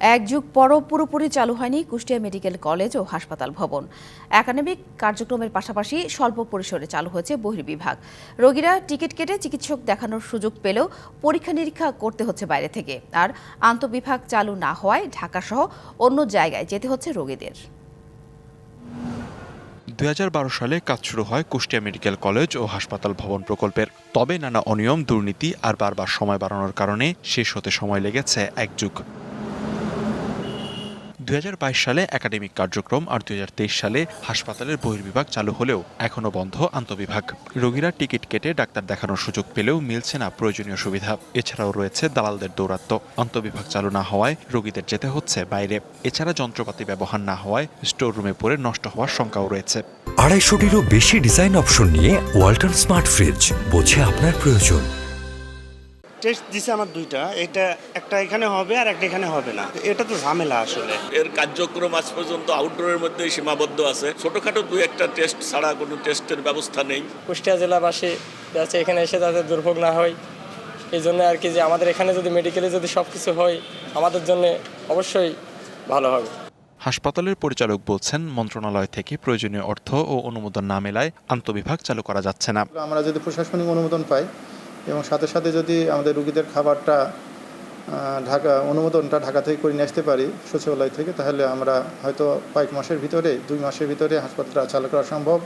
এক যুগ পরও পুরোপুরি চালু হয়নি কুষ্টিয়া মেডিকেল কলেজ ও হাসপাতাল ভবন। একাডেমিক কার্যক্রমের পাশাপাশি স্বল্প পরিসরে চালু হয়েছে বহির্বিভাগ। রোগীরা টিকিট কেটে চিকিৎসক দেখানোর সুযোগ পেলেও পরীক্ষা নিরীক্ষা করতে হচ্ছে বাইরে থেকে। আর আন্তঃবিভাগ চালু না হওয়ায় ঢাকাসহ অন্য জায়গায় যেতে হচ্ছে রোগীদের। দু হাজার বারো সালে কাজ শুরু হয় কুষ্টিয়া মেডিকেল কলেজ ও হাসপাতাল ভবন প্রকল্পের। তবে নানা অনিয়ম, দুর্নীতি আর বারবার সময় বাড়ানোর কারণে শেষ হতে সময় লেগেছে এক যুগ। দু হাজার বাইশ সালে একাডেমিক কার্যক্রম আর দু হাজার তেইশ সালে হাসপাতালের বহির্বিভাগ চালু হলেও এখনও বন্ধ আন্তঃবিভাগ। রোগীরা টিকিট কেটে ডাক্তার দেখানোর সুযোগ পেলেও মিলছে না প্রয়োজনীয় সুবিধা। এছাড়াও রয়েছে দালালদের দৌরাত্ম্য। আন্তঃবিভাগ চালু না হওয়ায় রোগীদের যেতে হচ্ছে বাইরে। এছাড়া যন্ত্রপাতি ব্যবহার না হওয়ায় স্টোর রুমে পড়ে নষ্ট হওয়ার শঙ্কাও রয়েছে। আড়াইশোটিরও বেশি ডিজাইন অপশন নিয়ে ওয়ালটন স্মার্ট ফ্রিজ, বোঝে আপনার প্রয়োজন। টেস্ট দিছে আমার দুইটা। এটা একটা এখানে হবে আর একটা এখানে হবে না। এটা তো ঝামেলা আসলে। এর কার্যক্রম আজ পর্যন্ত আউটডোরের মধ্যে সীমাবদ্ধ আছে। ছোটখাটো দুই একটা টেস্ট ছাড়া কোনো টেস্টের ব্যবস্থা নেই। কুষ্টিয়া জেলাবাসী যাতে এখানে এসে তাদের দুর্ভোগ না হয় এই জন্য আর কি যে আমাদের এখানে যদি মেডিকেলে যদি সব কিছু হয় আমাদের জন্য অবশ্যই ভালো হবে। হাসপাতালের পরিচালক বলছেন মন্ত্রণালয় থেকে প্রয়োজনীয় অর্থ ও অনুমোদন না মেলায় আন্তঃবিভাগ চালু করা যাচ্ছে না। আমরা যদি প্রশাসনিক অনুমোদন পাই এবং সাথে সাথে যদি আমাদের রুগীদের খাবারটা ঢাকা অনুমোদনটা ঢাকা থেকে করে নিয়ে আসতে পারি সচিবালয় থেকে তাহলে আমরা হয়তো কয়েক মাসের ভিতরে দুই মাসের ভিতরে হাসপাতালটা চালু করা সম্ভব।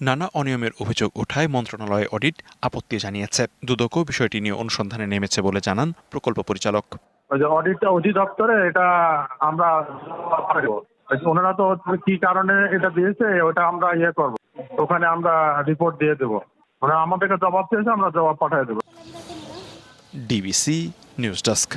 নানা অনিয়মের অভিযোগ ওঠায় মন্ত্রণালয় অডিট আপত্তি জানিয়েছে। দুদকও বিষয়টি নিয়ে অনুসন্ধানে নেমেছে বলে জানান প্রকল্প পরিচালক। ওই যে অডিটটা অধিদপ্তরে এটা আমরা। ওনারা তো কি কারণে এটা দিয়েছে ওটা আমরা ইয়ে করব। ওখানে আমরা রিপোর্ট দিয়ে দেবো। ওনারা আমাদেরকে জবাব চেয়েছে আমরা জবাব পাঠিয়ে দেবো। D V C news desk